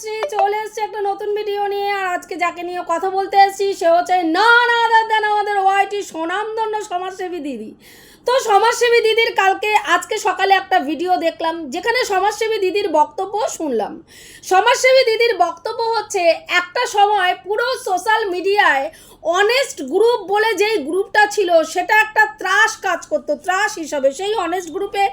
তনুশ্রী চলে এসছে একটা নতুন ভিডিও নিয়ে, আর আজকে যাকে নিয়ে কথা বলতে এসেছি, সে হচ্ছে না না দেন আমাদের ওয়াইটি সোনামদণ্ড সমাজসেবী দিদি। তো সমাজসেবী দিদির কালকে, আজকে সকালে একটা ভিডিও দেখলাম, যেখানে সমাজসেবী দিদির বক্তব্য শুনলাম। সমাজসেবী দিদির বক্তব্য হচ্ছে, একটা সময় পুরো সোশ্যাল মিডিয়ায় অনেস্ট গ্রুপ বলে যেই গ্রুপটা ছিল, সেটা একটা ত্রাস কাজ করতো, ত্রাস হিসাবে। সেই অনেস্ট গ্রুপে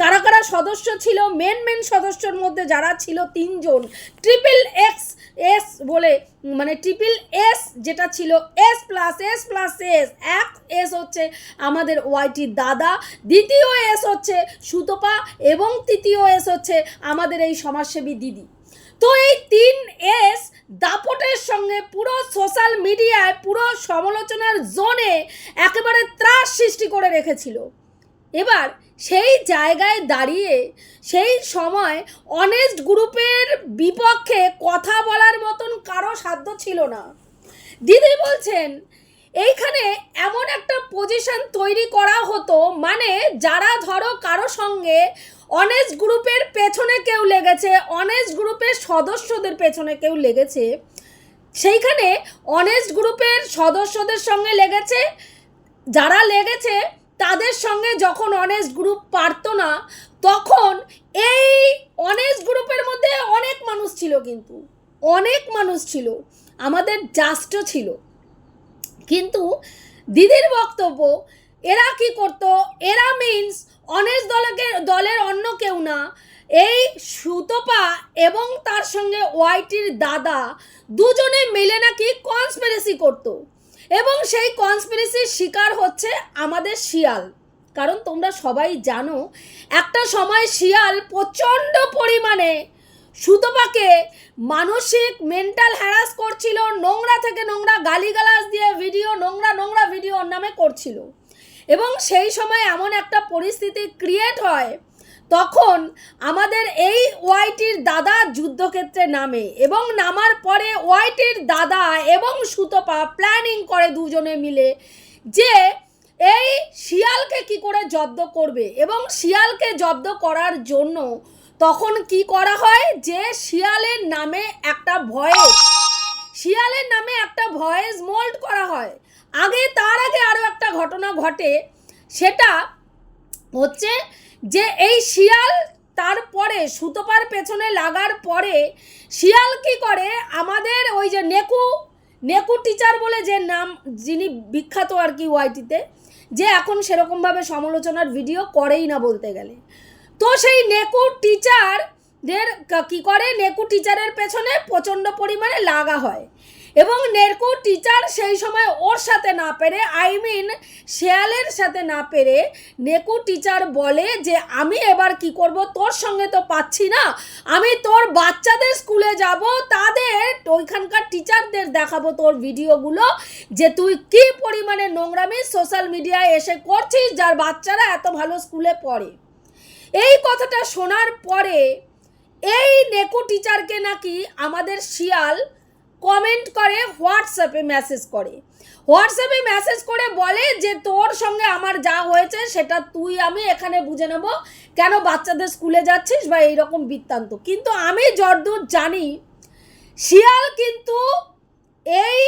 কারা কারা সদস্য ছিল মেন মেন সদস্যর মধ্যে যারা ছিল তিনজন ট্রিপল এক্স এস বলে মানে ট্রিপল এস যেটা ছিল S plus S plus S এক এস হচ্ছে আমাদের ওয়াইটির দাদা, দ্বিতীয় এস হচ্ছে সুতপা এবং তৃতীয় এস হচ্ছে আমাদের এই সমাজসেবী দিদি। তো এই তিন এস দাপটের সঙ্গে পুরো সোশ্যাল মিডিয়ায় পুরো সমালোচনার জোনে একেবারে ত্রাস সৃষ্টি করে রেখেছিল। এবার সেই জায়গায় দাঁড়িয়ে, সেই সময় অনেস্ট গ্রুপের বিপক্ষে কথা বলার মতন কারও সাধ্য ছিল না। দিদি বলছেন এইখানে এমন একটা পজিশন তৈরি করা হতো মানে যারা ধরো কারও সঙ্গে অনেস্ট গ্রুপের পেছনে কেউ লেগেছে অনেস্ট গ্রুপের সদস্যদের পেছনে কেউ লেগেছে, সেইখানে অনেস্ট গ্রুপের সদস্যদের সঙ্গে লেগেছে, যারা লেগেছে তাদের সঙ্গে যখন অনেস্ট গ্রুপ পারতো না, তখন এই অনেস্ট গ্রুপের মধ্যে অনেক মানুষ ছিল কিন্তু, অনেক মানুষ ছিল, আমাদের জাস্টও ছিল। কিন্তু দিদির বক্তব্য, এরা কি করতো? এরা মিন্স অনেস্ট দলকে, দলের অন্য কেউ না। এই সুতপা এবং তার সঙ্গে ওয়াইটির দাদা দুজনে মিলে নাকি কনস্পিরেসি করতো। এবং সেই কনস্পিরেসির শিকার হচ্ছে আমাদের শিয়াল। কারণ তোমরা সবাই জানো, একটা সময় শিয়াল প্রচণ্ড পরিমাণে সুতপাকে মানসিক মেন্টাল হ্যারাস করছিল, নোংরা থেকে নোংরা গালিগালাজ দিয়ে ভিডিও নোংরা নোংরা ভিডিও নামে করছিল। এবং সেই সময় এমন একটা পরিস্থিতি ক্রিয়েট হয়, তখন আমাদের এই ওয়াইটির দাদা যুদ্ধক্ষেত্রে নামে এবং নামার পরে ওয়াইটির দাদা এবং সুতপা প্ল্যানিং করে দুজনে মিলে যে এই শিয়ালকে কি করে জব্দ করবে এবং শিয়ালকে জব্দ করার জন্য তখন কি করা হয় যে শিয়ালের নামে একটা ভয়েস, শিয়ালের নামে একটা ভয়েস মোল্ড করা হয়। আগে তার আগে আরও একটা ঘটনা ঘটে, সেটা হচ্ছে যে এই শিয়াল তারপরে সুতোপার পেছনে লাগার পরে শিয়াল কি করে? আমাদের ওই যে নেকু নেকু টিচার বলে যে নাম, যিনি বিখ্যাত আর কি ওয়াইটিতে যে এখন সেরকমভাবে সমালোচনার ভিডিও করেই না বলতে গেলে। তো সেই নেকু টিচারদের কী করে? নেকু টিচারের পেছনে প্রচণ্ড পরিমাণে লাগা হয়। এবং নেরকু টিচার সেই সময় ওর সাথে না পেরে আই মিন শেয়ালের সাথে না পেরে নেকু টিচার বলে যে, আমি এবার কি করব? তোর সঙ্গে তো পাচ্ছি না। আমি তোর বাচ্চাদের স্কুলে যাব, তাদের ওইখানকার টিচারদের দেখাবো তোর ভিডিওগুলো যে তুই কি পরিমাণে নোংরামি সোশ্যাল মিডিয়ায় এসে করছিস, যার বাচ্চারা এত ভালো স্কুলে পড়ে। এই কথাটা শোনার পরে এই নেকু টিচারকে নাকি আমাদের শিয়াল কমেন্ট করে হোয়াটসঅ্যাপে মেসেজ করে। হোয়াটসঅ্যাপে মেসেজ করে বলে যে, তোর সঙ্গে আমার যা হয়েছে সেটা তুই, আমি এখানে বুঝে নেব। কেন বাচ্চাদের স্কুলে যাচ্ছিস বা এইরকম বৃত্তান্ত? কিন্তু আমি যতদূর জানি, শিয়াল কিন্তু এই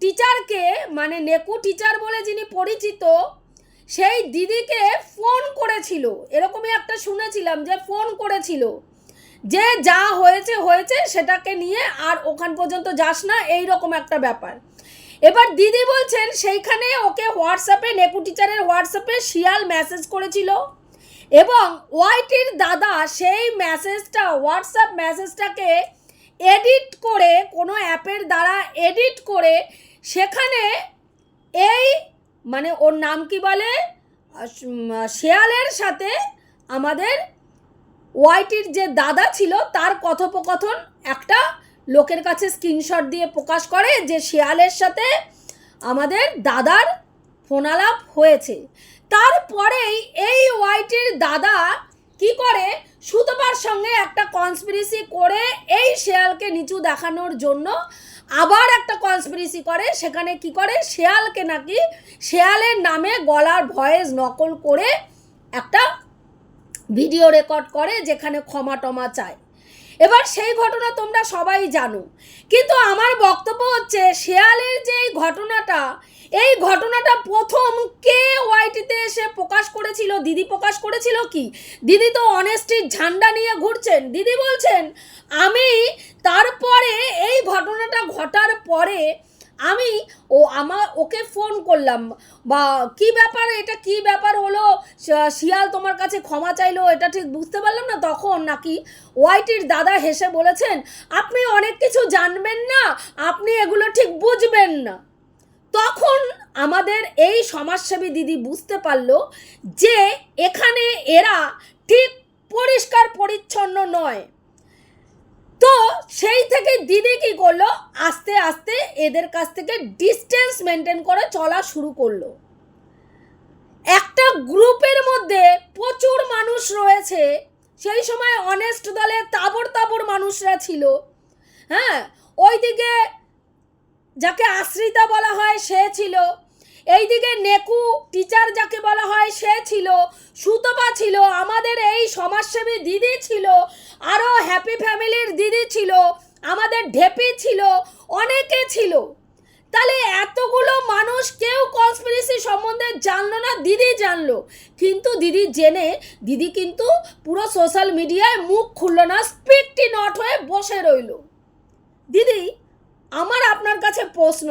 টিচারকে মানে নেকু টিচার বলে যিনি পরিচিত সেই দিদিকে ফোন করেছিল। এরকমই একটা শুনেছিলাম যে ফোন করেছিল যে যা হয়েছে হয়েছে সেটাকে নিয়ে আর ওখান পর্যন্ত যাস না এই রকম একটা ব্যাপার। এবার দিদি বলছেন, সেইখানে ওকে হোয়াটসঅ্যাপে নেকু টিচারের হোয়াটসঅ্যাপে শিয়াল মেসেজ করেছিল এবং ওয়াইটির দাদা সেই মেসেজটা হোয়াটসঅ্যাপ মেসেজটাকে এডিট করে, কোনো অ্যাপের দ্বারা এডিট করে সেখানে এই মানে ওর নাম কি বলে? শেয়ালের সাথে আমাদের ওয়াইটির যে দাদা ছিল, তার কথোপকথন একটা লোকের কাছে স্ক্রিনশট দিয়ে প্রকাশ করে যে শেয়ালের সাথে আমাদের দাদার ফোনালাপ হয়েছে। তারপরেই এই ওয়াইটির দাদা কি করে? সুতপার সঙ্গে একটা কনস্পিরেসি করে এই শেয়ালকে নিচু দেখানোর জন্য আবার একটা কনস্পিরেসি করে, সেখানে কি করে? শেয়ালকে নাকি, শেয়ালের নামে গলার ভয়েস নকল করে একটা ভিডিও রেকর্ড করে, যেখানে ক্ষমা টমা চায়। এবার সেই ঘটনা তোমরা সবাই জানো। কিন্তু আমার বক্তব্য হচ্ছে, শেয়ালের যে ঘটনাটা, এই ঘটনাটা প্রথম কে ওয়াইটিতে এসে প্রকাশ করেছিল? দিদি প্রকাশ করেছিল কি? দিদি তো অনেস্টির ঝান্ডা নিয়ে ঘুরছেন। দিদি বলছেন, আমি তারপরে এই ঘটনাটা ঘটার পরে আমি ও আমার, ওকে ফোন করলাম। বা কি ব্যাপার, এটা কি ব্যাপার হলো? শিয়াল তোমার কাছে ক্ষমা চাইলো, এটা ঠিক বুঝতে পারলাম না তখন নাকি? ওয়াইটির দাদা হেসে বলেছেন, আপনি অনেক কিছু জানবেন না, আপনি এগুলো ঠিক বুঝবেন না। তখন আমাদের এই সমাজসেবী দিদি বুঝতে পারল যে, এখানে এরা ঠিক পরিষ্কার পরিচ্ছন্ন নয়। তো সেই থেকে দিদি কি করল? আস্তে আস্তে এদের কাছ থেকে ডিস্টেন্স মেনটেন করে চলা শুরু করল। একটা গ্রুপের মধ্যে প্রচুর মানুষ রয়েছে। সেই সময় অনেস্ট দলে তাবড় তাবড় মানুষরা ছিল। হ্যাঁ ওইদিকে যাকে আশ্রিতা বলা হয় সে ছিল। এইদিকে নেকু টিচার যাকে বলা হয়, সে ছিল, সুতপা ছিল, আমাদের এই সমাজসেবী দিদি ছিল আরও হ্যাপি ফ্যামিলির দিদি ছিল, আমাদের ঢেপি ছিল, অনেকে ছিল। তাহলে এতগুলো মানুষ কেউ কনস্পিরেসি সম্বন্ধে জানলো না, দিদি জানলো। কিন্তু দিদি জেনে, দিদি কিন্তু পুরো সোশ্যাল মিডিয়ায় মুখ খুললো না স্পিডটি নট হয়ে বসে রইল। দিদি, আমার আপনার কাছে প্রশ্ন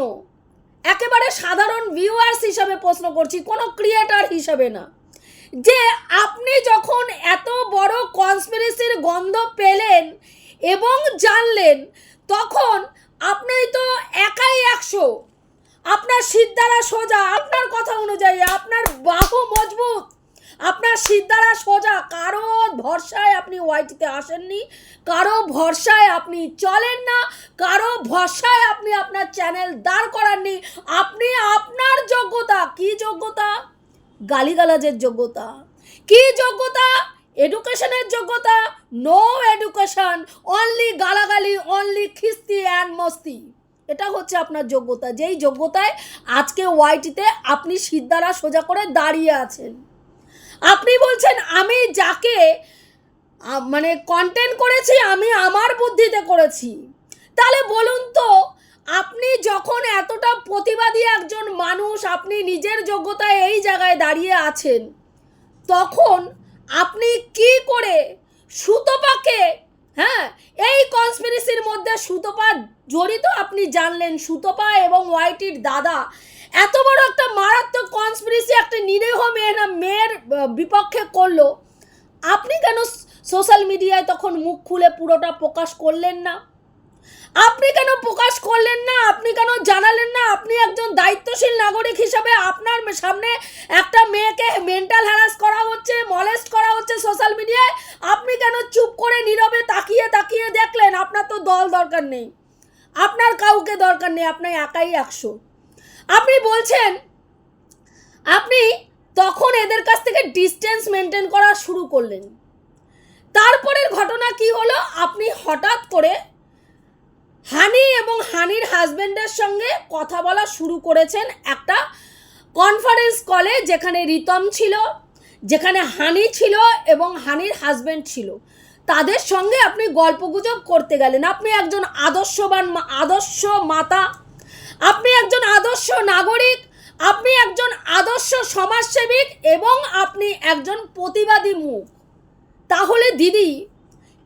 একেবারে সাধারণ ভিউয়ার্স হিসাবে প্রশ্ন করছি, কোনো ক্রিয়েটার হিসাবে না। যে আপনি যখন এত বড় কনস্পিরেসির গন্ধ পেলেন এবং জানলেন, তখন আপনি তো একাই একশো। আপনার সিদ্ধারা সোজা, আপনার কথা অনুযায়ী, আপনার বাহু মজবুত। আপনার সিদ্ধারা সোজা, কারও ভরসায় আপনি ওয়াইটিতে আসেননি, কারও ভরসায় আপনি চলেন না, কারও ভরসায় আপনি আপনার চ্যানেল দাঁড় করাননি, আপনি আপনার যোগ্যতা, কি যোগ্যতা? গালিগালাজের যোগ্যতা। কি যোগ্যতা? এডুকেশনের যোগ্যতা। নো এডুকেশন অনলি গালাগালি অনলি খিস্তি অ্যান্ড মস্তি। এটা হচ্ছে আপনার যোগ্যতা। যেই যোগ্যতায় আজকে ওয়াইটিতে আপনি সিদ্ধারা সোজা করে দাঁড়িয়ে আছেন। আপনি বলছেন আমি যাকে মানে কন্টেন্ট করেছি, আমি আমার বুদ্ধিতে করেছি। তাহলে বলুন তো, আপনি যখন এতটা প্রতিবাদী একজন মানুষ, আপনি নিজের যোগ্যতায় এই জায়গায় দাঁড়িয়ে আছেন, তখন আপনি কি করে সুতপাকে হ্যাঁ এই কনস্পিরেসির মধ্যে সুতপা জড়িত? আপনি জানলেন সুতপা এবং ওয়াইটির দাদা এত বড় একটা মারাত্মক কনস্পিরেসি একটা নিরীহ মেয়ে না, মেয়ের বিপক্ষে করল। আপনি কেন সোশ্যাল মিডিয়ায় তখন মুখ খুলে পুরোটা প্রকাশ করলেন না? আপনি কেন প্রকাশ করলেন না? আপনি কেন জানালেন না? আপনি একজন দায়িত্বশীল নাগরিক হিসাবে আপনার সামনে একটা মেয়েকে মেন্টাল হ্যারাস করা হচ্ছে মলেস্ট করা হচ্ছে সোশ্যাল মিডিয়ায় আপনি কেন চুপ করে নীরবে তাকিয়ে তাকিয়ে দেখলেন? আপনার তো দল দরকার নেই। আপনার কাউকে দরকার নেই, আপনার একাই একশো। আপনি বলছেন, আপনি তখন এদের কাছ থেকে ডিস্টেন্স মেনটেন করা শুরু করলেন। তারপরের ঘটনা কি হলো? আপনি হঠাৎ করে হানি এবং হানির হাজবেন্ডের সঙ্গে কথা বলা শুরু করেছেন একটা কনফারেন্স কলে যেখানে রিতম ছিল, যেখানে হানি ছিল এবং হানির হাজবেন্ড ছিল। তাদের সঙ্গে আপনি গল্পগুজব করতে গেলেন। আপনি একজন আদর্শবান আদর্শ মাতা আপনি একজন আদর্শ নাগরিক, আপনি একজন আদর্শ সমাজসেবিক এবং আপনি একজন প্রতিবাদী মুখ। তাহলে দিদি,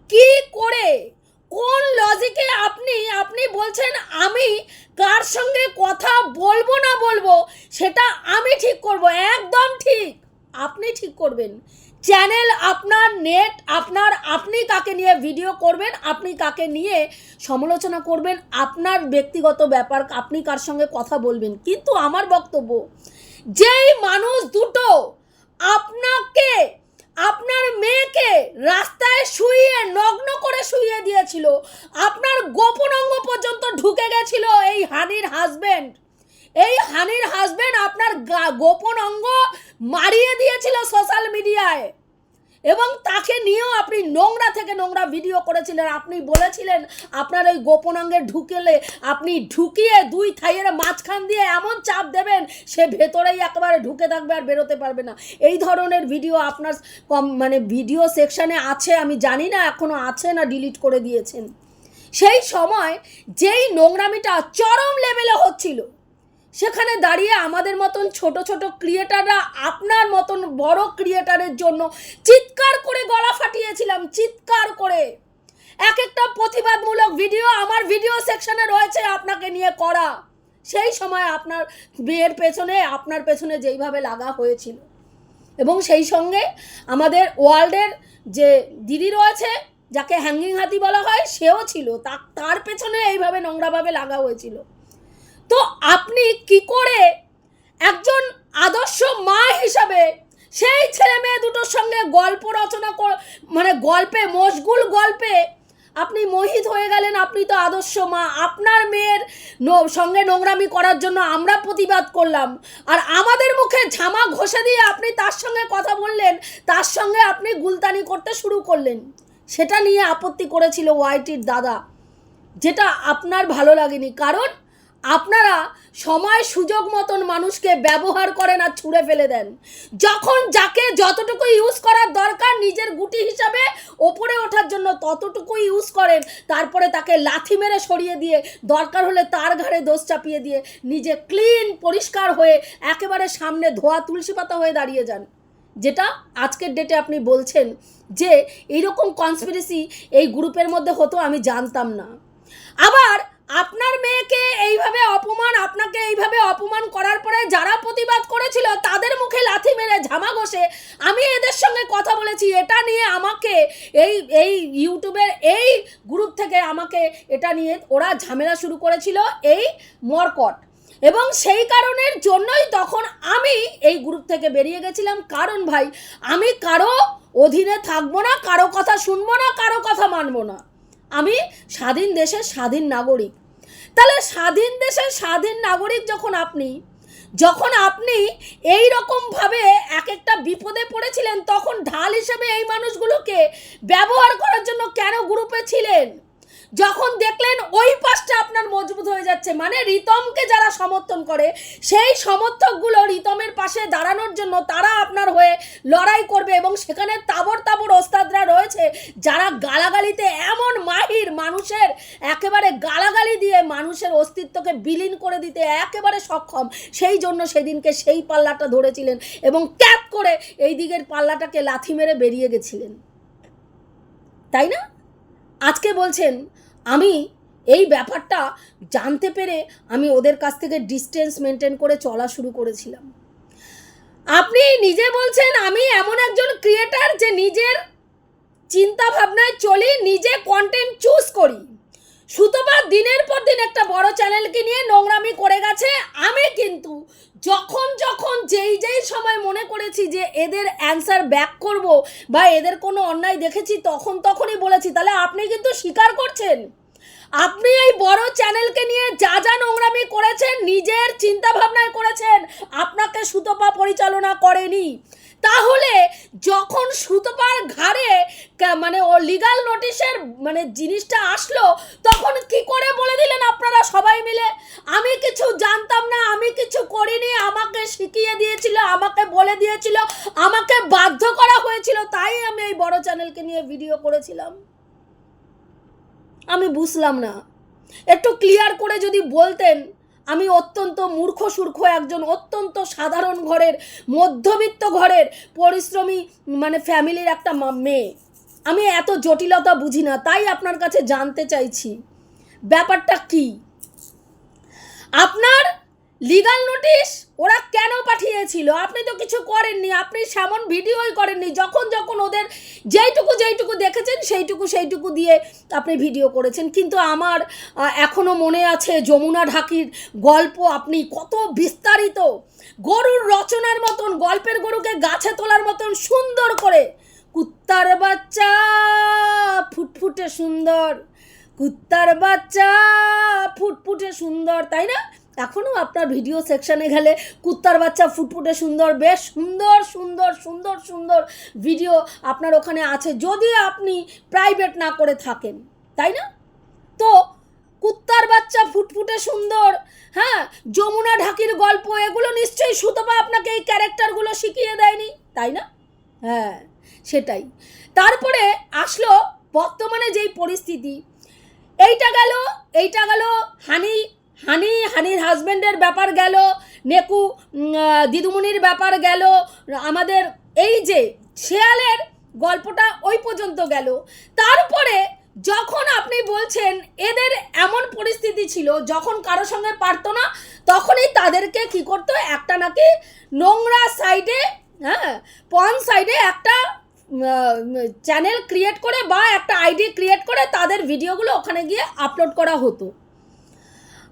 কি করে, কোন লজিকে আপনি আপনি বলছেন আমি কার সঙ্গে কথা বলব না বলব, সেটা আমি ঠিক করব। একদম ঠিক। আপনি ঠিক করবেন। চ্যানেল আপনার নেট, আপনার, আপনি কাকে নিয়ে ভিডিও করবেন, আপনি কাকে নিয়ে সমালোচনা করবেন, আপনার ব্যক্তিগত ব্যাপার, আপনি কার সঙ্গে কথা বলবেন। কিন্তু আমার বক্তব্য, যেই মানুষ দুটো আপনাকে, আপনার মেয়েকে রাস্তায় শুইয়ে, নগ্ন করে শুইয়ে দিয়েছিল, আপনার গোপন অঙ্গ পর্যন্ত ঢুকে গেছিল এই হানির হাজবেন্ড এই হানির হাজবেন্ড আপনার গোপন অঙ্গ মারিয়ে দিয়েছিল সোশ্যাল মিডিয়ায় এবং তাকে নিয়েও আপনি নোংরা থেকে নোংরা ভিডিও করেছিলেন। আপনি বলেছিলেন, আপনার ওই গোপনাঙ্গে ঢুকেলে আপনি ঢুকিয়ে দুই থাইয়ের মাঝখান দিয়ে এমন চাপ দেবেন, সে ভেতরেই একেবারে ঢুকে থাকবে আর বেরোতে পারবে না। এই ধরনের ভিডিও আপনার কম মানে ভিডিও সেকশানে আছে, আমি জানি না এখনও আছে না ডিলিট করে দিয়েছেন। সেই সময় যেই নোংরামিটা চরম লেভেলে হচ্ছিল সেখানে দাঁড়িয়ে আমাদের মতন ছোট ছোট ক্রিয়েটাররা আপনার মতন বড় ক্রিয়েটারের জন্য চিৎকার করে গলা ফাটিয়েছিলাম, চিৎকার করে। এক একটা প্রতিবাদমূলক ভিডিও আমার ভিডিও সেকশনে রয়েছে আপনাকে নিয়ে করা। সেই সময় আপনার বিয়ের পেছনে, আপনার পেছনে যেইভাবে লাগা হয়েছিল। এবং সেই সঙ্গে আমাদের ওয়ার্ল্ডের যে দিদি রয়েছে, যাকে হ্যাঙ্গিং হাতি বলা হয়, সেও ছিল। তার পেছনে এইভাবে নোংরাভাবে লাগা হয়েছিল। তো আপনি কি করে একজন আদর্শ মা হিসাবে সেই ছেলে মেয়ে দুটোর সঙ্গে গল্প রচনা মানে গল্পে, মশগুল গল্পে আপনি মোহিত হয়ে গেলেন? আপনি তো আদর্শ মা। আপনার মেয়ের সঙ্গে নোংরামি করার জন্য আমরা প্রতিবাদ করলাম। আর আমাদের মুখে ঝামা ঘষে দিয়ে আপনি তার সঙ্গে কথা বললেন, তার সঙ্গে আপনি গুলতানি করতে শুরু করলেন। সেটা নিয়ে আপত্তি করেছিল ওয়াইটির দাদা, যেটা আপনার ভালো লাগেনি। কারণ আপনারা সময় সুযোগ মতন মানুষকে ব্যবহার করেন আর ছুঁড়ে ফেলে দেন। যখন যাকে যতটুকু ইউজ করার দরকার নিজের গুটি হিসাবে ওপরে ওঠার জন্য ততটুকু ইউজ করেন, তারপরে তাকে লাথি মেরে সরিয়ে দিয়ে, দরকার হলে তার ঘাড়ে দোষ চাপিয়ে দিয়ে নিজে ক্লিন পরিষ্কার হয়ে একেবারে সামনে ধোয়া তুলসী পাতা হয়ে দাঁড়িয়ে যান। যেটা আজকের ডেটে আপনি বলছেন যে এইরকম কনস্পিরেসি এই গ্রুপের মধ্যে হতো আমি জানতাম না। আবার আপনার মেয়েকে এইভাবে অপমান, আপনাকে এইভাবে অপমান করার পরে যারা প্রতিবাদ করেছিল, তাদের মুখে লাথি মেরে ঝামা ঘষে আমি এদের সঙ্গে কথা বলেছি। এটা নিয়ে আমাকে এই এই ইউটিউবের এই গ্রুপ থেকে আমাকে এটা নিয়ে ওরা ঝামেলা শুরু করেছিল এই মরকট। এবং সেই কারণের জন্যই তখন আমি এই গ্রুপ থেকে বেরিয়ে গেছিলাম। কারণ ভাই, আমি কারও অধীনে থাকব না, কারও কথা শুনব না, কারও কথা মানবো না। আমি স্বাধীন দেশের স্বাধীন নাগরিক। তাহলে স্বাধীন দেশের স্বাধীন নাগরিক যখন আপনি যখন আপনি এই রকমভাবে এক একটা বিপদে পড়েছিলেন, তখন ঢাল হিসেবে এই মানুষগুলোকে ব্যবহার করার জন্য কেন গ্রুপে ছিলেন? যখন দেখলেন ওই পাশটা আপনার মজবুত হয়ে যাচ্ছে মানে রিতমকে যারা সমর্থন করে, সেই সমর্থকগুলো রিতমের পাশে দাঁড়ানোর জন্য তারা আপনার হয়ে লড়াই করবে এবং সেখানে তাবর তাবর ওস্তাদরা রয়েছে যারা গালাগালিতে এমন মাহির মানুষের, একেবারে গালাগালি দিয়ে মানুষের অস্তিত্বকে বিলীন করে দিতে একেবারে সক্ষম, সেই জন্য সেদিনকে সেই পাল্লাটা ধরেছিলেন এবং ক্যাপ করে এই দিকের পাল্লাটাকে লাথি মেরে বেরিয়ে গেছিলেন। তাই না? আজকে বলছেন আমি এই ব্যাপারটা জানতে পেরে আমি ওদের কাছ থেকে ডিস্টেন্স মেনটেন করে চলা শুরু করেছিলাম। আপনি নিজে বলছেন আমি এমন একজন ক্রিয়েটার যে নিজের চিন্তা ভাবনায় চলি, নিজে কন্টেন্ট চুজ করি। সুতরাং দিনের পর দিন একটা বড় চ্যানেলকে নিয়ে নোংরামি করে গেছে। আমি কিন্তু যখন যখন যেই যেই সময় মনে করেছি যে এদের অ্যান্সার ব্যাক করব বা এদের কোনো অন্যায় দেখেছি, তখন তখনই বলেছি, তাহলে আপনি কিন্তু স্বীকার করছেন। আপনি এই বড় চ্যানেলকে নিয়ে যা যা নোংরামি করেছেন, নিজের চিন্তা ভাবনায় করেছেন। আপনাকে সুতপা পরিচালনা করেনি। তাহলে যখন সুতপার ঘাড়ে মানে ও লিগাল নোটিশের মানে জিনিসটা আসলো, তখন কি করে বলে দিলেন আপনারা সবাই মিলে? আমি কিছু জানতাম না, আমি কিছু করিনি, আমাকে শিখিয়ে দিয়েছিল, আমাকে বলে দিয়েছিল, আমাকে বাধ্য করা হয়েছিল, তাই আমি এই বড় চ্যানেলকে নিয়ে ভিডিও করেছিলাম। আমি বুঝলাম না। একটু ক্লিয়ার করে যদি বলতেন আমি অত্যন্ত মূর্খ, সূর্খ একজন, অত্যন্ত সাধারণ ঘরের, মধ্যবিত্ত ঘরের পরিশ্রমী মানে ফ্যামিলির একটা মেয়ে। আমি এত জটিলতা বুঝি না, তাই আপনার কাছে জানতে চাইছি। ব্যাপারটা কি? আপনার লিগাল নোটিশ ওরা কেন পাঠিয়েছিল? আপনি তো কিছু করেননি আপনি সেমন ভিডিওই করেননি যখন যখন ওদের যেইটুকু যেইটুকু দেখেছেন সেইটুকু সেইটুকু দিয়ে আপনি ভিডিও করেছেন। কিন্তু আমার আহ, এখনও মনে আছে যমুনা ঢাকির গল্প আপনি কত বিস্তারিত গরুর রচনার মতন গল্পের গরুকে গাছে তোলার মতন সুন্দর করে কুত্তার বাচ্চা ফুটফুটে সুন্দর কুত্তার বাচ্চা ফুটফুটে সুন্দর তাই না? এখনও আপনার ভিডিও সেকশানে গেলে কুত্তার বাচ্চা ফুটফুটে সুন্দর, বেশ সুন্দর সুন্দর সুন্দর সুন্দর ভিডিও আপনার ওখানে আছে। যদি আপনি প্রাইভেট না করে থাকেন, তাই না? তো কুত্তার বাচ্চা ফুটফুটে সুন্দর হ্যাঁ? যমুনা ঢাকির গল্প, এগুলো নিশ্চয়ই সুতপা আপনাকে এই ক্যারেক্টারগুলো শিখিয়ে দেয়নি, তাই না? হ্যাঁ সেটাই। তারপরে আসলো বর্তমানে যেই পরিস্থিতি। এইটা গেল এইটা গেল, হানি হানি, হানির হাজব্যান্ডের ব্যাপার গেল, নেকু দিদুমণির ব্যাপার গেল, আমাদের এই যে শেয়ালের গল্পটা ওই পর্যন্ত গেল। তারপরে যখন আপনি বলছেন এদের এমন পরিস্থিতি ছিল, যখন কারও সঙ্গে পারতো না, তখনই তাদেরকে কি করতো? একটা নাকি নোংরা সাইডে হ্যাঁ পন সাইডে একটা চ্যানেল ক্রিয়েট করে বা একটা আইডি ক্রিয়েট করে তাদের ভিডিওগুলো ওখানে গিয়ে আপলোড করা হতো।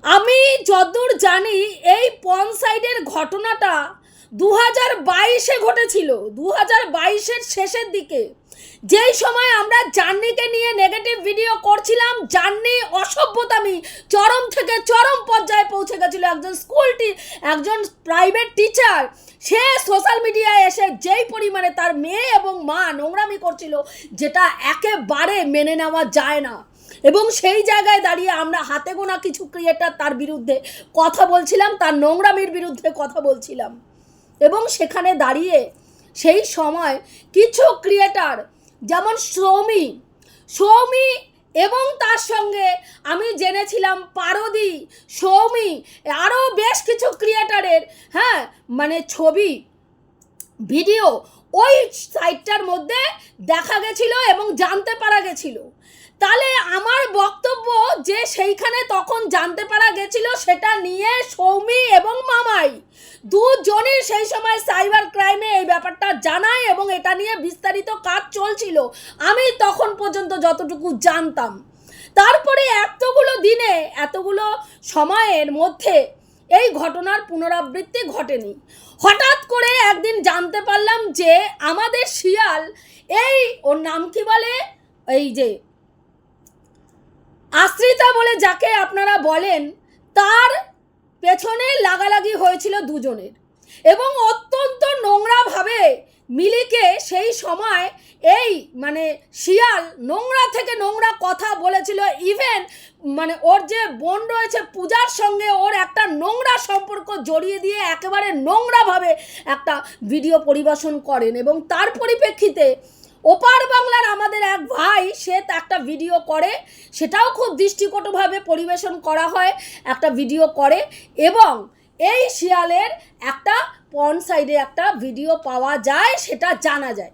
আমি যতদূর জানি, এই পন সাইডের ঘটনাটা দু হাজার বাইশে ঘটেছিল দু হাজার বাইশের শেষের দিকে। যেই সময় আমরা জার্নিকে নিয়ে নেগেটিভ ভিডিও করছিলাম জার্নি অসভ্যতামি চরম থেকে চরম পর্যায়ে পৌঁছে গেছিল। একজন স্কুল টি, একজন প্রাইভেট টিচার সে সোশ্যাল মিডিয়ায় এসে যেই পরিমাণে তার মেয়ে এবং মা নোংরামি করছিল, যেটা একেবারে মেনে নেওয়া যায় না। এবং সেই জায়গায় দাঁড়িয়ে আমরা হাতে গোনা কিছু ক্রিয়েটার তার বিরুদ্ধে কথা বলছিলাম, তার নোংরামির বিরুদ্ধে কথা বলছিলাম। এবং সেখানে দাঁড়িয়ে সেই সময় কিছু ক্রিয়েটার যেমন সৌমি সৌমি এবং তার সঙ্গে আমি জেনেছিলাম পারদি, সৌমি আরও বেশ কিছু ক্রিয়েটারের হ্যাঁ মানে ছবি ভিডিও ওই সাইটটার মধ্যে দেখা গেছিল এবং জানতে পারা গেছিল। তাহলে আমার বক্তব্য যে সেইখানে তখন জানতে পারা গেছিল সেটা নিয়ে সৌমি এবং মামাই। দুজনই সেই সময় সাইবার ক্রাইমে এই ব্যাপারটা জানায় এবং এটা নিয়ে বিস্তারিত কাজ চলছিল। আমি তখন পর্যন্ত যতটুকু জানতাম। তারপরে এতগুলো দিনে, এতগুলো সময়ের মধ্যে এই ঘটনার পুনরাবৃত্তি ঘটেনি। হঠাৎ করে একদিন জানতে পারলাম যে আমাদের শিয়াল এই, ওর নাম কি বলে? এই যে আশ্রিতা বলে যাকে আপনারা বলেন, তার পেছনে লাগালাগি হয়েছিল দুজনের। এবং অত্যন্ত নোংরাভাবে মিলিকে সেই সময় এই মানে শিয়াল নোংরা থেকে নোংরা কথা বলেছিল। ইভেন মানে ওর যে বোন রয়েছে পূজার সঙ্গে ওর একটা নোংরা সম্পর্ক জড়িয়ে দিয়ে একেবারে নোংরাভাবে একটা ভিডিও পরিবেশন করেন। এবং তার পরিপ্রেক্ষিতে ওপার বাংলার আমাদের এক ভাই, সে একটা ভিডিও করে। সেটাও খুব দৃষ্টিকটভাবে পরিবেশন করা হয়, একটা ভিডিও করে। এবং এই শিয়ালের একটা পন সাইডে একটা ভিডিও পাওয়া যায়, সেটা জানা যায়।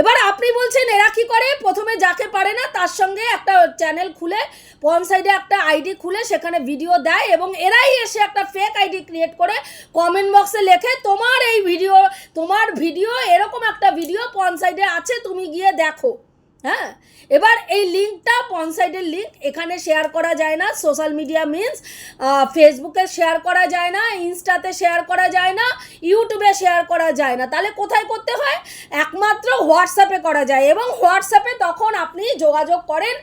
এবার আপনি বলছেন এরা কি করে? প্রথমে যাকে পারে না, তার সঙ্গে একটা চ্যানেল খুলে, পন সাইডে একটা আইডি খুলে, সেখানে ভিডিও দেয় এবং এরাই এসে একটা ফেক আইডি ক্রিয়েট করে কমেন্ট বক্সে লেখে, তোমার এই ভিডিও তোমার ভিডিও এরকম একটা ভিডিও পন সাইডে আছে, তুমি গিয়ে দেখো। হ্যাঁ? এবার এই লিঙ্কটা পনসাইডের লিঙ্ক, এখানে শেয়ার করা যায় না, সোশ্যাল মিডিয়া মিনস ফেসবুকে শেয়ার করা যায় না, ইনস্টাতে শেয়ার করা যায় না, ইউটিউবে শেয়ার করা যায় না। তাহলে কোথায় করতে হয়? একমাত্র হোয়াটসঅ্যাপে করা যায় এবং হোয়াটসঅ্যাপে তখন আপনি যোগাযোগ করেন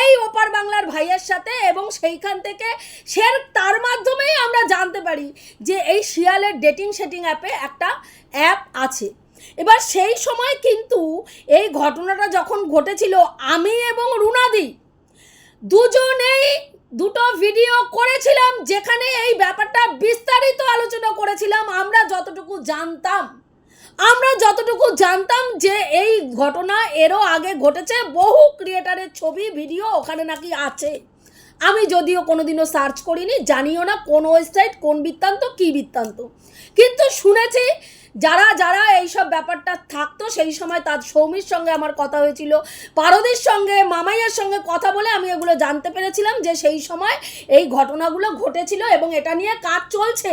এই ওপার বাংলার ভাইয়ের সাথে এবং সেইখান থেকে সে তার মাধ্যমেই আমরা জানতে পারি যে এই শিয়ালের ডেটিং সেটিং অ্যাপে একটা অ্যাপ আছে। এবার সেই সময় কিন্তু এই ঘটনাটা যখন ঘটেছিল, আমি এবং রুনাদি দুজনেই দুটো ভিডিও করেছিলাম যেখানে এই ব্যাপারটা বিস্তারিত আলোচনা করেছিলাম। আমরা যতটুকু জানতাম, আমরা যতটুকু জানতাম যে এই ঘটনা এরও আগে ঘটেছে, বহু ক্রিয়েটারের ছবি ভিডিও ওখানে নাকি আছে। আমি যদিও কোনোদিনও সার্চ করিনি, জানিও না কোন ওয়েবসাইট কোন বৃত্তান্ত, কী বৃত্তান্ত। কিন্তু শুনেছি যারা যারা এইসব ব্যাপারটা থাকতো, সেই সময় তার সৌমির সঙ্গে আমার কথা হয়েছিল, পারদের সঙ্গে, মামাইয়ের সঙ্গে কথা বলে আমি এগুলো জানতে পেরেছিলাম যে সেই সময় এই ঘটনাগুলো ঘটেছিল এবং এটা নিয়ে কাজ চলছে।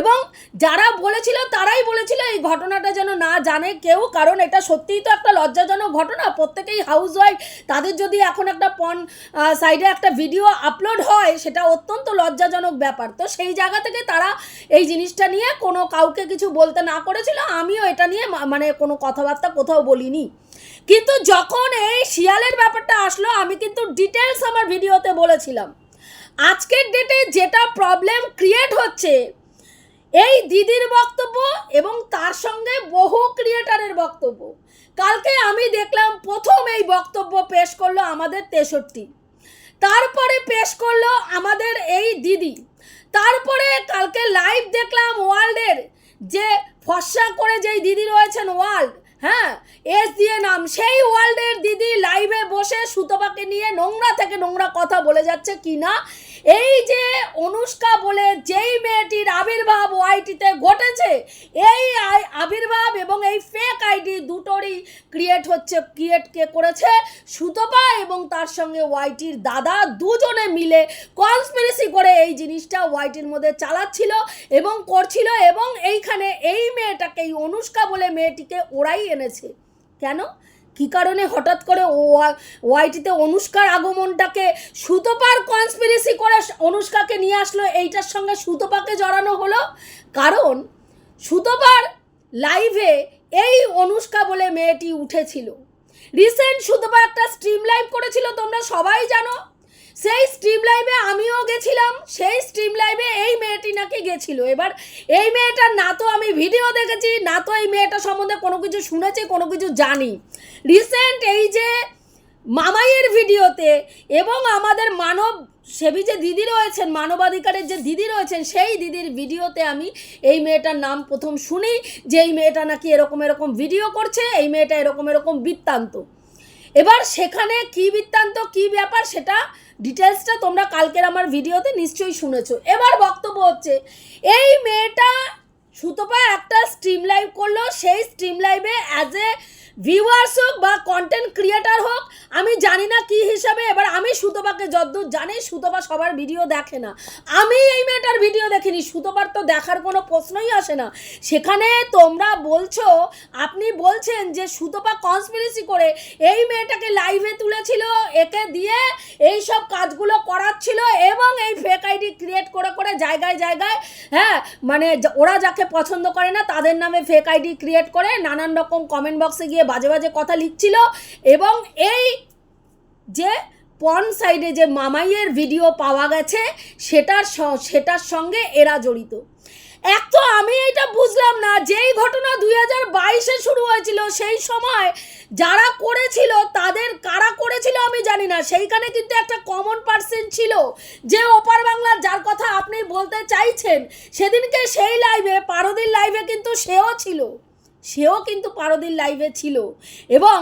এবং যারা বলেছিল তারাই বলেছিল এই ঘটনাটা যেন না জানে কেউ, কারণ এটা সত্যিই তো একটা লজ্জাজনক ঘটনা। প্রত্যেকেই হাউস ওয়াইফ তাদের যদি এখন একটা পন সাইডে একটা ভিডিও আপলোড হয়, সেটা অত্যন্ত লজ্জাজনক ব্যাপার। তো সেই জায়গা থেকে তারা এই জিনিসটা নিয়ে কোনো কাউকে কিছু বলতে না করেছিল, আমিও এটা নিয়ে মানে কোনো কথাবার্তা কোথাও বলিনি। কিন্তু যখন এই শিয়ালের ব্যাপারটা আসলো, আমি কিন্তু ডিটেলস আমার ভিডিওতে বলেছিলাম। আজকের ডেটে যেটা প্রবলেম ক্রিয়েট হচ্ছে, এই দিদির বক্তব্য এবং তার সঙ্গে বহু ক্রিয়েটারের বক্তব্য। কালকে আমি দেখলাম প্রথম এই বক্তব্য পেশ করল আমাদের তেষট্টি। তারপরে পেশ করল আমাদের এই দিদি। তারপরে কালকে লাইভ দেখলাম ওয়ার্ল্ডের যে ফর্সা করে যেই দিদি রয়েছেন ওয়ার্ল্ড হ্যাঁ এস দিয়ে নাম, সেই ওয়ার্ল্ডের দিদি লাইভে বসে সুতপাকে নিয়ে নোংরা থেকে নোংরা কথা বলে যাচ্ছে কি না? এই যে অনুষ্কা বলে যেই মেয়েটির আবির্ভাব ওয়াইটিতে ঘটেছে, এই আবির্ভাব এবং এই ফেক আইডি দুটোরই ক্রিয়েট হচ্ছে ক্রিয়েট কে করেছে? সুতপা এবং তার সঙ্গে ওয়াইটির দাদা দুজনে মিলে কনস্পিরেসি করে এই জিনিসটা ওয়াইটির মধ্যে চালাচ্ছিল এবং করছিল এবং এইখানে এই মেয়েটাকে এই অনুষ্কা বলে মেয়েটিকে ওরাই এনেছে। কেন? কি কারণে হঠাৎ করে ওয়াইটিতে অনুষ্কার আগমনটাকে সুতপার কনস্পিরেসি করে অনুষ্কাকে নিয়ে আসলো, এইটার সঙ্গে সুতপাকে জড়ানো হলো? কারণ সুতপার লাইভে এই অনুষ্কা বলে মেয়েটি উঠেছিল। রিসেন্ট সুতপা একটা স্ট্রিম লাইভ করেছিল, তোমরা সবাই জানো। সেই স্ট্রিম লাইভে আমিও গেছিলাম, সেই স্ট্রিম লাইভে এই মেয়েটি নাকি গেছিল। এবার এই মেয়েটার না তো আমি ভিডিও দেখেছি, না তো এই মেয়েটা সম্বন্ধে কোনো কিছু শুনেছি, কোনো কিছু জানি। রিসেন্ট এই যে মামাইয়ের ভিডিওতে এবং আমাদের মানব সেবি যে দিদি রয়েছেন, মানবাধিকারের যে দিদি রয়েছেন, সেই দিদির ভিডিওতে আমি এই মেয়েটার নাম প্রথম শুনি, যে এই মেয়েটা নাকি এরকম এরকম ভিডিও করছে, এই মেয়েটা এরকম এরকম বৃত্তান্ত। এবার সেখানে কি বৃত্তান্ত, কি ব্যাপার সেটা ডিটেলসটা তোমরা কালকের আমার ভিডিওতে নিশ্চয়ই শুনেছো। এবার বক্তব্য হচ্ছে, এই মেয়েটা সুতপা একটা স্ট্রিম লাইভ করল, সেই স্ট্রিম লাইভে অ্যাজ এ ভিউয়ার্স হোক বা কন্টেন্ট ক্রিয়েটার হোক, আমি জানি না কি হিসাবে, এবার আমি সুতপাকে যদ্দূর জানি, সুতপা সবার ভিডিও দেখে না। আমি এই মেয়েটার ভিডিও দেখিনি, সুতপার তো দেখার কোনো প্রশ্নই আসে না। সেখানে তোমরা বলছো, আপনি বলছেন যে সুতপা কনস্পিরেসি করে এই মেয়েটাকে লাইভে তুলেছিল, একে দিয়ে এই সব কাজগুলো করাচ্ছিল এবং এই ফেক আইডি ক্রিয়েট করে করে জায়গায় জায়গায় হ্যাঁ মানে ওরা যাকে পছন্দ করে না, তাদের নামে ফেক আইডি ক্রিয়েট করে নানান রকম কমেন্ট বক্সে গিয়ে বাজে বাজে কথা লিখছিল এবং এই যে পন সাইডে যে মামাইয়ের ভিডিও পাওয়া গেছে, সেটার সেটার সঙ্গে এরা জড়িত। এক তো আমি এটা বুঝলাম না, যেই ঘটনা দুই হাজার বাইশে শুরু হয়েছিল, সেই সময় যারা করেছিল, তাদের কারা করেছিল আমি জানি না। সেইখানে কিন্তু একটা কমন পার্সন ছিল, যে ওপার বাংলার যার কথা আপনি বলতে চাইছেন, সেদিনকে সেই লাইভে পারদির লাইভে কিন্তু সেও ছিল। সেও কিন্তু পারদির লাইভে ছিল। এবং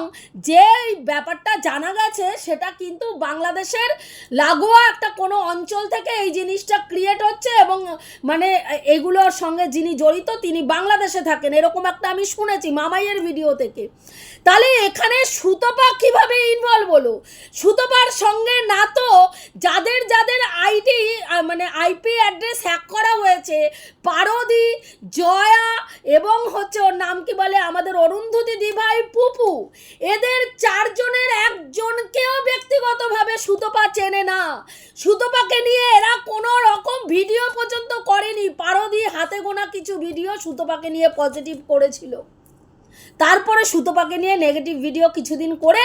যে ব্যাপারটা জানা গেছে, সেটা কিন্তু বাংলাদেশের লাগোয়া একটা কোনো অঞ্চল থেকে এই জিনিসটা ক্রিয়েট হচ্ছে এবং মানে এগুলোর সঙ্গে যিনি জড়িত, তিনি বাংলাদেশে থাকেন। এরকম একটা আমি শুনেছি মামাইয়ের ভিডিও থেকে। তাহলে এখানে সুতপা কীভাবে ইনভলভ হলো? সুতপার সঙ্গে না তো যাদের যাদের আইডি মানে আইপি অ্যাড্রেস হ্যাক করা হয়েছে, পারদি, জয়া এবং হচ্ছে ওর নাম কি বলে? আমাদের অরুন্ধতী দিভাই পুপু এদের চারজনের একজনকেও ব্যক্তিগতভাবে সুতপা চেনে না। সুতপাকে নিয়ে এরা কোনো রকম ভিডিও পর্যন্ত করেনি। পারদি হাতে গোনা কিছু ভিডিও সুতপাকে নিয়ে পজিটিভ করেছিল। তারপরে সুতপাকে নিয়ে নেগেটিভ ভিডিও কিছুদিন করে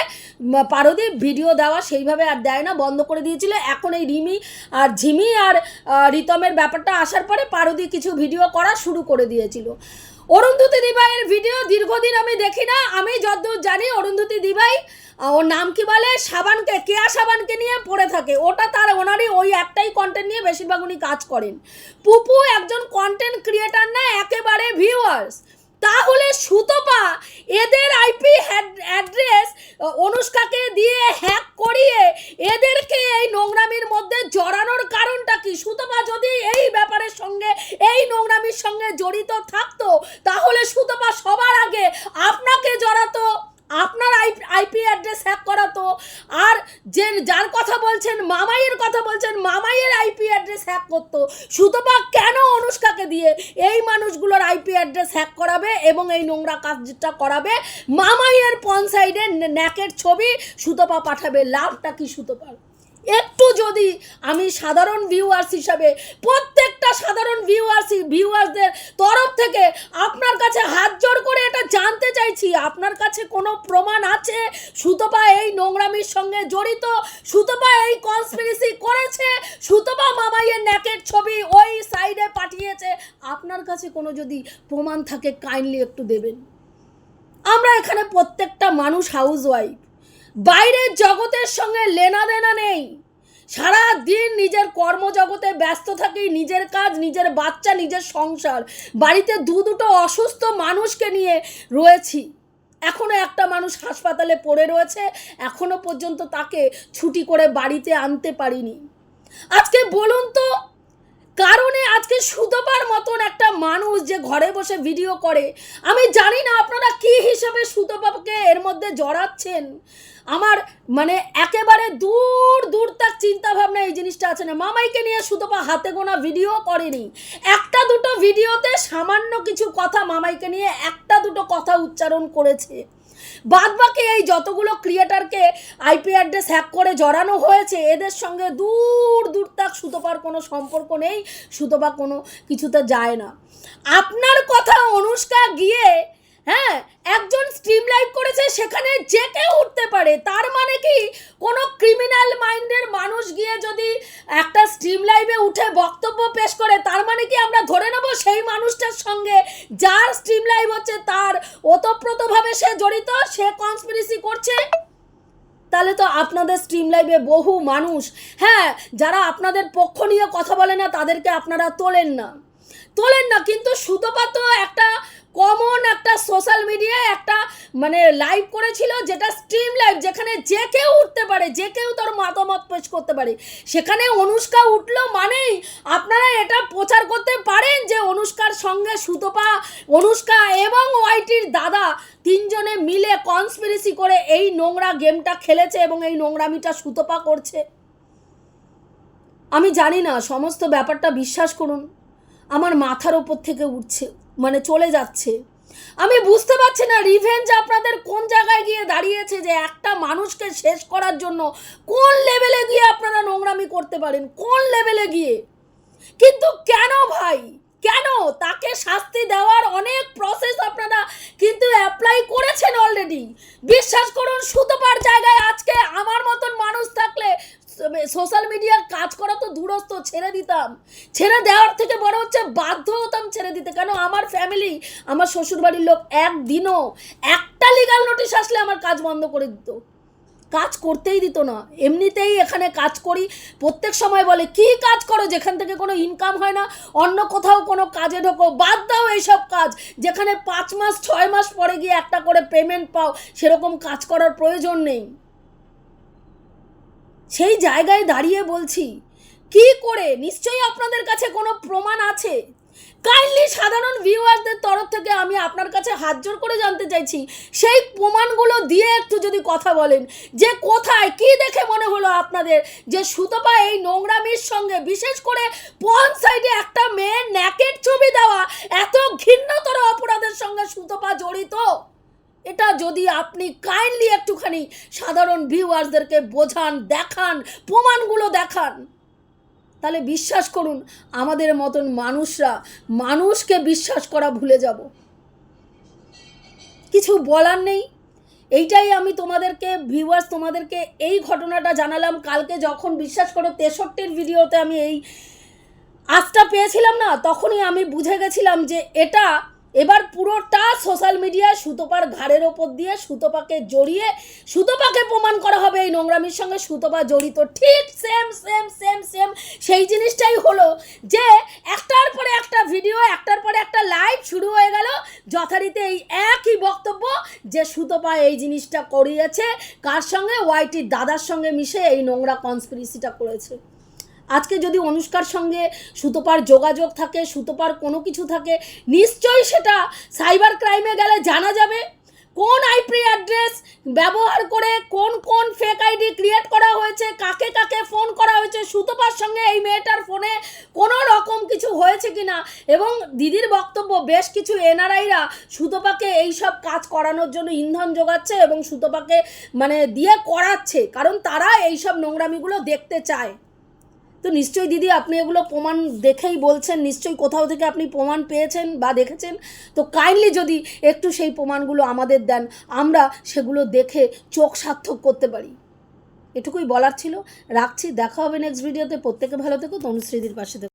পারদীপ ভিডিও দেওয়া সেইভাবে আর দেয় না, বন্ধ করে দিয়েছিল। এখন এই রিমি আর ঝিমি আর রিতমের ব্যাপারটা আসার পরে পারদি কিছু ভিডিও করা শুরু করে দিয়েছিল। অরুন্ধতী দিবাইয়ের ভিডিও দীর্ঘদিন আমি দেখি না, আমি যতদূর জানি অরুন্ধতি দিবাই ওর নাম কি বলে? সাবানকে, কেয়া সাবানকে নিয়ে পড়ে থাকে। ওটা তার ওনারই ওই একটাই কন্টেন্ট নিয়ে বেশিরভাগ উনি কাজ করেন। পুপু একজন কন্টেন্ট ক্রিয়েটার না, একেবারে ভিউয়ার্স তাহলে সুতপা, এদের আইপি অ্যাড্রেস অনুষ্কাকে দিয়ে হ্যাক করিয়ে এদেরকে এই নোংরামির মধ্যে জড়ানোর কারণটা কি? সুতপা যদি এই ব্যাপারের সঙ্গে, এই নোংরামির সঙ্গে জড়িত থাকতো, তাহলে সুতপা সবার আগে আপনাকে জড়াতো। আপনার আইপি অ্যাড্রেস হ্যাক করা তো। আর যে যার কথা বলছেন, মামাইয়ের কথা বলছেন, মামাইয়ের আইপি অ্যাড্রেস হ্যাক করতো। সুতপা কেন অনুষ্কাকে দিয়ে এই মানুষগুলোর আইপি অ্যাড্রেস হ্যাক করাবে এবং এই নোংরা কাজটা করাবে? মামাইয়ের পন সাইডের ন্যাকের ছবি সুতপা পাঠাবে। লাভটা কি সুতপার? একটু যদি আমি সাধারণ ভিউয়ার্স হিসাবে প্রত্যেকটা সাধারণ ভিউয়ার্স ভিউয়ার্সদের তরফ থেকে আপনার কাছে হাত জোর করে এটা জানতে চাইছি। আপনার কাছে কোনো প্রমাণ আছে? সুতপা এই নোংরামির সঙ্গে জড়িত? সুতপা এই কনস্পিরেসি করেছে? সুতপা মামাইয়ের ন্যাকের ছবি ওই সাইডে পাঠিয়েছে? আপনার কাছে কোনো যদি প্রমাণ থাকে কাইন্ডলি একটু দেবেন। আমরা এখানে প্রত্যেকটা মানুষ হাউস ওয়াইফ বাইরের জগতের সঙ্গে লেনা দেনা নেই। সারা দিন নিজের কর্মজগতে ব্যস্ত থাকি, নিজের কাজ, নিজের বাচ্চা, নিজের সংসার, বাড়িতে দু দুটো অসুস্থ মানুষকে নিয়ে রয়েছি। এখনও একটা মানুষ হাসপাতালে পড়ে রয়েছে এখনও পর্যন্ত তাকে ছুটি করে বাড়িতে আনতে পারিনি। আজকে বলুন তো কারণে আজকে সুতপার মতন একটা মানুষ যে ঘরে বসে ভিডিও করে, আমি জানি না আপনারা কি হিসাবে সুতপাকে এর মধ্যে জড়াচ্ছেন। আমার মানে একেবারে দূর দূর তাক চিন্তা ভাবনা এই জিনিসটা আছে না। মামাইকে নিয়ে সুতপা হাতে গোনা ভিডিও করেনি। একটা দুটো ভিডিওতে সামান্য কিছু কথা মামাইকে নিয়ে একটা দুটো কথা উচ্চারণ করেছে। বাদ বাকি এই যতগুলো ক্রিয়েটারকে আইপি অ্যাড্রেস হ্যাক করে জড়ানো হয়েছে, এদের সঙ্গে দূর দূর তাক সুতপার কোনো সম্পর্ক নেই, সুতপা কোনো কিছুতে যায় না। আপনার কথা অনুষ্কা গিয়ে হ্যাঁ একজন স্ট্রিম লাইভ করেছে, সেখানে যে কেউ উঠতে পারে। তার মানে কি? কোনো ক্রিমিনাল মাইন্ডের মানুষ গিয়ে যদি একটা স্ট্রিম লাইভে উঠে বক্তব্য পেশ করে, তার মানে কি আমরা ধরে নেব সেই মানুষটার সঙ্গে যার স্ট্রিম লাইভ হচ্ছে তার? ওতপ্রোতভাবে সে জড়িত, সে কনস্পিরেসি করছে। তাহলে তো আপনাদের স্ট্রিম লাইভে বহু মানুষ হ্যাঁ যারা আপনাদের পক্ষ নিয়ে কথা বলে না, তাদেরকে আপনারা তোলেন না। তোলেন না, কিন্তু সুতপা তো একটা কমন একটা সোশ্যাল মিডিয়ায় একটা মানে লাইভ করেছিল যেটা স্ট্রিম লাইভ যেখানে যে কেউ উঠতে পারে, যে কেউ তার মতামত পেশ করতে পারে। সেখানে অনুষ্কা উঠল মানেই আপনারা এটা প্রচার করতে পারেন যে অনুষ্কার সঙ্গে সুতপা, অনুষ্কা এবং ওয়াইটির দাদা তিনজনে মিলে কনস্পিরেসি করে এই নোংরা গেমটা খেলেছে এবং এই নোংরামিটা সুতপা করছে। আমি জানি না, সমস্ত ব্যাপারটা বিশ্বাস করুন। আমার মাথার ওপর থেকে উঠছে। মানে চলে যাচ্ছে। আমি বুঝতে পারছি না রিভেঞ্জ আপনাদের কোন জায়গায় গিয়ে দাঁড়িয়েছে যে একটা মানুষকে শেষ করার জন্য কোন লেভেলে গিয়ে আপনারা নোংরামি করতে পারেন? কোন লেভেলে গিয়ে? কিন্তু কেন ভাই? কেন? তাকে শাস্তি দেওয়ার অনেক প্রসেস আপনারা কিন্তু অ্যাপ্লাই করেছেন অলরেডি বিশ্বাস করুন, সুতোপার জায়গায় আজকে আমার মতন মানুষ থাকলে সোশ্যাল মিডিয়ার কাজ করা তো দূরস্থ ছেড়ে দিতাম। ছেড়ে দেওয়ার থেকে বড় হচ্ছে বাধ্য হতাম ছেড়ে দিতে। কেন? আমার ফ্যামিলি আমার শ্বশুরবাড়ির লোক একদিনও একটা লিগাল নোটিশ আসলে আমার কাজ বন্ধ করে দিত। কাজ করতেই দিত না। এমনিতেই এখানে কাজ করি, প্রত্যেক সময় বলে, কি কাজ করো? যেখান থেকে কোনো ইনকাম হয় না, অন্য কোথাও কোনো কাজে ঢোকো, বাদ দাও এইসব কাজ। যেখানে পাঁচ মাস, ছয় মাস পরে গিয়ে একটা করে পেমেন্ট পাও, সেরকম কাজ করার প্রয়োজন নেই। সেই জায়গায় দাঁড়িয়ে বলছি, কি করে? নিশ্চয়ই আপনাদের কাছে কোনো প্রমাণ আছে? কাইন্ডলি সাধারণ ভিউয়ারদের তরফ থেকে আমি আপনার কাছে হাত জোর করে জানতে চাইছি, সেই প্রমাণগুলো দিয়ে একটু যদি কথা বলেন, যে কোথায়, কি দেখে মনে হলো আপনাদের? যে সুতপা এই নোংরামির সঙ্গে বিশেষ করে পন সাইডে একটা মেয়ের ন্যাকের ছবি দেওয়া এত ঘৃণ্যতর অপরাধের সঙ্গে সুতপা জড়িত? এটা যদি আপনি কাইন্ডলি একটুখানি সাধারণ ভিউয়ার্সদেরকে বোঝান, দেখান, প্রমাণগুলো দেখান, তাহলে বিশ্বাস করুন, আমাদের মতন মানুষরা, মানুষকে বিশ্বাস করা ভুলে যাব। কিছু বলার নেই। এইটাই আমি তোমাদেরকে ভিউয়ার্স তোমাদেরকে এই ঘটনাটা জানালাম। কালকে যখন বিশ্বাস করো তেষট্টির ভিডিওতে আমি এই আজটা পেয়েছিলাম না, তখনই আমি বুঝে গেছিলাম যে এটা এবার পুরোটা সোশ্যাল মিডিয়ায় সুতোপার ঘাড়ের ওপর দিয়ে সুতোপাকে জড়িয়ে সুতোপাকে প্রমাণ করা হবে এই নোংরামির সঙ্গে। সুতোপা জড়িত ঠিক সেম সেম সেম সেম সেই জিনিসটাই হলো যে, একটার পরে একটা ভিডিও একটার পরে একটা লাইভ শুরু হয়ে গেল। যথারীতি এই একই বক্তব্য যে সুতোপা এই জিনিসটা করিয়েছে, কার সঙ্গে? ওয়াইটির দাদার সঙ্গে মিশে এই নোংরা কনস্পিরেসিটা করেছে। আজকে যদি অনুষ্কার সঙ্গে সুতোপার যোগাযোগ থাকে, সুতোপার কোনো কিছু থাকে, নিশ্চয়ই সেটা সাইবার ক্রাইমে গেলে জানা যাবে। কোন আইপি অ্যাড্রেস ব্যবহার করে কোন কোন ফেক আইডি ক্রিয়েট করা হয়েছে, কাকে কাকে ফোন করা হয়েছে, সুতপার সঙ্গে এই মেয়েটার ফোনে কোনো রকম কিছু হয়েছে কিনা? এবং দিদির বক্তব্য, বেশ কিছু এনআরআইরা সুতপাকে এই সব কাজ করানোর জন্য ইন্ধন যোগাচ্ছে এবং সুতপাকে মানে দিয়ে করাচ্ছে, কারণ তারা এই সব নোংরামিগুলো দেখতে চায়। তো নিশ্চয়ই দিদি আপনি এগুলো প্রমাণ দেখেই বলছেন, নিশ্চয়ই কোথাও থেকে আপনি প্রমাণ পেয়েছেন বা দেখেছেন। তো কাইন্ডলি যদি একটু সেই প্রমাণগুলো আমাদের দেন, আমরা সেগুলো দেখে চোখ সার্থক করতে পারি। এটুকুই বলার ছিল। রাখছি, দেখা হবে নেক্সট ভিডিওতে প্রত্যেকে ভালো থেকো তনুশ্রীদির পাশে থেকো।